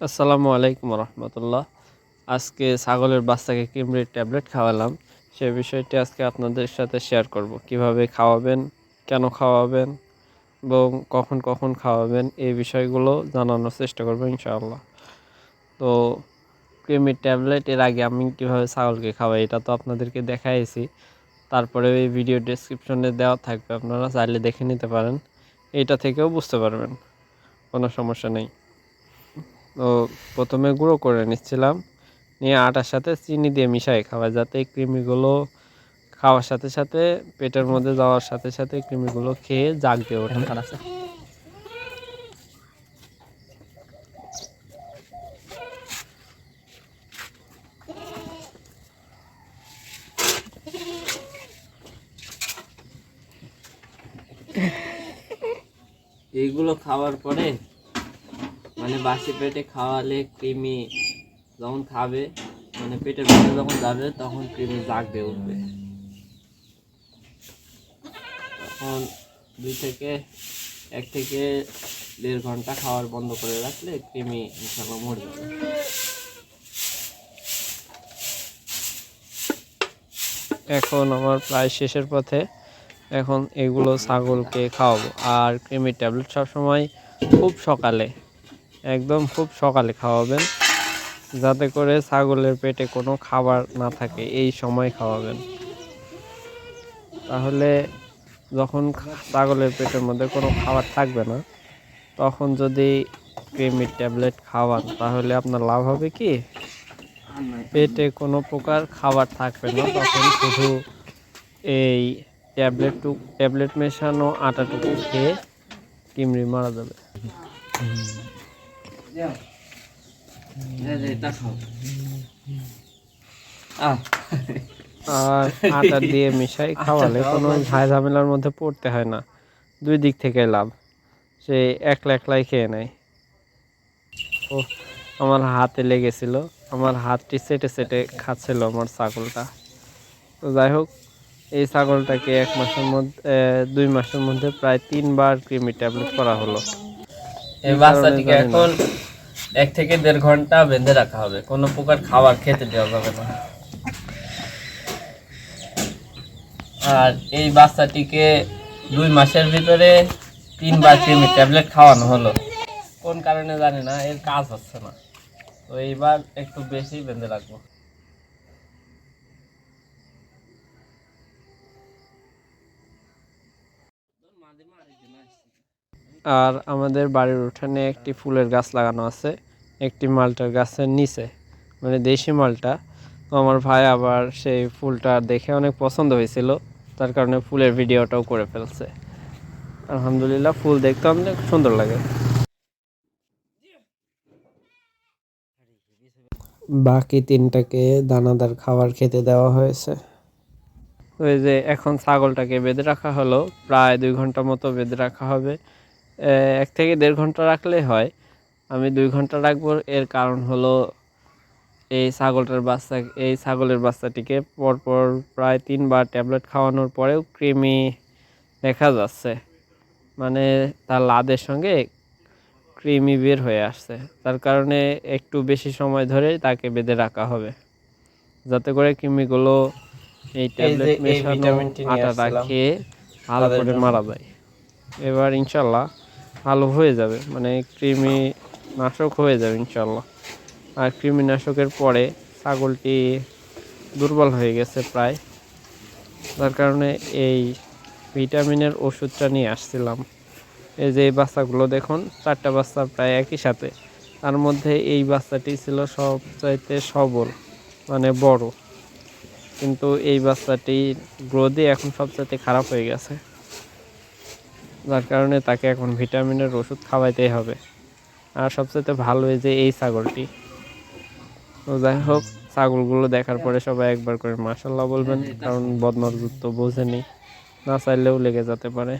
আসসালামু আলাইকুম রহমতুল্লাহ। আজকে ছাগলের বাচ্চাকে কিমড়ির ট্যাবলেট খাওয়ালাম। সে বিষয়টি আজকে আপনাদের সাথে শেয়ার করব। কীভাবে খাওয়াবেন, কেন খাওয়াবেন এবং কখন কখন খাওয়াবেন এই বিষয়গুলো জানানোর চেষ্টা করব ইনশাআল্লাহ। তো ক্রিমির ট্যাবলেট, এর আগে আমি কীভাবে ছাগলকে খাওয়াই এটা তো আপনাদেরকে দেখাইছি। তারপরে এই ভিডিও ডেসক্রিপশনে দেওয়া থাকবে, আপনারা চাইলে দেখে নিতে পারেন। এটা থেকেও বুঝতে পারবেন, কোনো সমস্যা নেই। তো প্রথমে গুঁড়ো করে নিচ্ছিলাম। নিয়ে আটার সাথে চিনি দিয়ে মিশাই খাওয়া যাতে এই কৃমিগুলো খাওয়ার সাথে সাথে পেটের মধ্যে যাওয়ার সাথে সাথে কৃমিগুলো খেয়ে জাগ দিয়ে ওঠে। এইগুলো খাওয়ার পরে মানে বাসি পেটে খাওয়ালে কৃমি যখন খাবে মানে পেটের ভিতরে যখন যাবে, তখন কৃমি জাগ দিয়ে উঠবে। তখন দুই থেকে, এক থেকে দেড় ঘণ্টা খাওয়ার বন্ধ করে রাখলে কৃমি ইনশাল্লাহ মরে যাবে। এখন আমার প্রায় শেষের পথে, এখন এগুলো ছাগলকে খাওয়াবো। আর কৃমির ট্যাবলেট সবসময় খুব সকালে। একদম খুব সকালে খাওয়াবেন। যাতে করে ছাগলের পেটে কোনো খাবার না থাকে, এই সময় খাওয়াবেন। তাহলে যখন ছাগলের পেটের মধ্যে কোনো খাবার থাকবে না, তখন যদি ক্রিমির ট্যাবলেট খাওয়ান, তাহলে আপনার লাভ হবে কি? পেটে কোনো প্রকার খাবার থাকবে না, তখন শুধু এই ট্যাবলেটটুকু ট্যাবলেট মেশানো আটাটুকু খেয়ে কিমড়ি মারা যাবে। আর আটা দিয়ে মিশাই খাওয়ালে কোনো ঝামেলার মধ্যে পড়তে হয় না। দুই দিক থেকে লাভ। সে একলা একলাই খেয়ে নেয়। ও আমার হাতে লেগেছিল। আমার হাতটি সেটে সেটে খাচ্ছিল আমার ছাগলটা। তো যাই হোক এই ছাগলটাকে এক মাসের মধ্যে দুই মাসের মধ্যে প্রায় তিনবার ক্রিমি ট্যাবলেট করা হলো। এই বাচ্চাটিকে এখন এক থেকে দেড় ঘণ্টা বেঁধে রাখা হবে। কোনো প্রকার খাবার খেতে দেওয়া যাবে না। আর এই বাচ্চাটিকে দুই মাসের ভিতরে তিনবার ক্রিমি ট্যাবলেট খাওয়ানো হলো। কোন কারণে জানি না, এর কাজ হচ্ছে না। তো এইবার একটু বেশি বেঁধে রাখব। আর আমাদের বাড়ির উঠানে একটি ফুলের গাছ লাগানো আছে, একটি মালটার গাছের নিচে মানে দেশি মালটা। তো আমার ভাই আবার সেই ফুলটা দেখে অনেক পছন্দ হয়েছিল, তার কারণে ফুলের ভিডিওটাও করে ফেলছে। আলহামদুলিল্লাহ, ফুল দেখতে অনেক সুন্দর লাগে। বাকি তিনটাকে দানাদার খাবার খেতে দেওয়া হয়েছে। ওই যে এখন ছাগলটাকে বেঁধে রাখা হলো, প্রায় দুই ঘণ্টা মতো বেঁধে রাখা হবে। এক থেকে দেড় ঘণ্টা রাখলে হয়। আমি দুই ঘণ্টা রাখব এর কারণ হলো এই ছাগলটার বাচ্চা এই ছাগলের বাচ্চাটিকে পরপর প্রায় তিনবার ট্যাবলেট খাওয়ানোর পরেও কৃমি দেখা যাচ্ছে। মানে তার লাদের সঙ্গে কৃমি বের হয়ে আসছে। তার কারণে একটু বেশি সময় ধরে তাকে বেঁধে রাখা হবে। যাতে করে কৃমিগুলো এই ট্যাবলেট মেশানো আটাটা খেয়ে ভালো করে মারা যায়। এবার ইনশাল্লাহ ভালো হয়ে যাবে। মানে কৃমি নাশক হয়ে যাবে ইনশাল্লাহ আর কৃমিনাশকের পরে ছাগলটি দুর্বল হয়ে গেছে প্রায়। যার কারণে এই ভিটামিনের ওষুধটা নিয়ে আসছিলাম। এই যে এই বাচ্চাগুলো দেখুন, চারটা বাচ্চা প্রায় একই সাথে। তার মধ্যে এই বাচ্চাটি ছিল সবচাইতে সবল মানে বড়। কিন্তু এই বাচ্চাটি গ্রোথে এখন সবচাইতে খারাপ হয়ে গেছে। যার কারণে তাকে এখন ভিটামিনের ওষুধ খাওয়াইতেই হবে। আর সবচেয়ে ভালো যে এই ছাগলটি। তো যাই হোক, ছাগলগুলো দেখার পরে সবাই একবার করে মাসাল্লাহ বলবেন, কারণ বদনজর তো বোঝেনি। না চাইলেও লেগে যেতে পারে।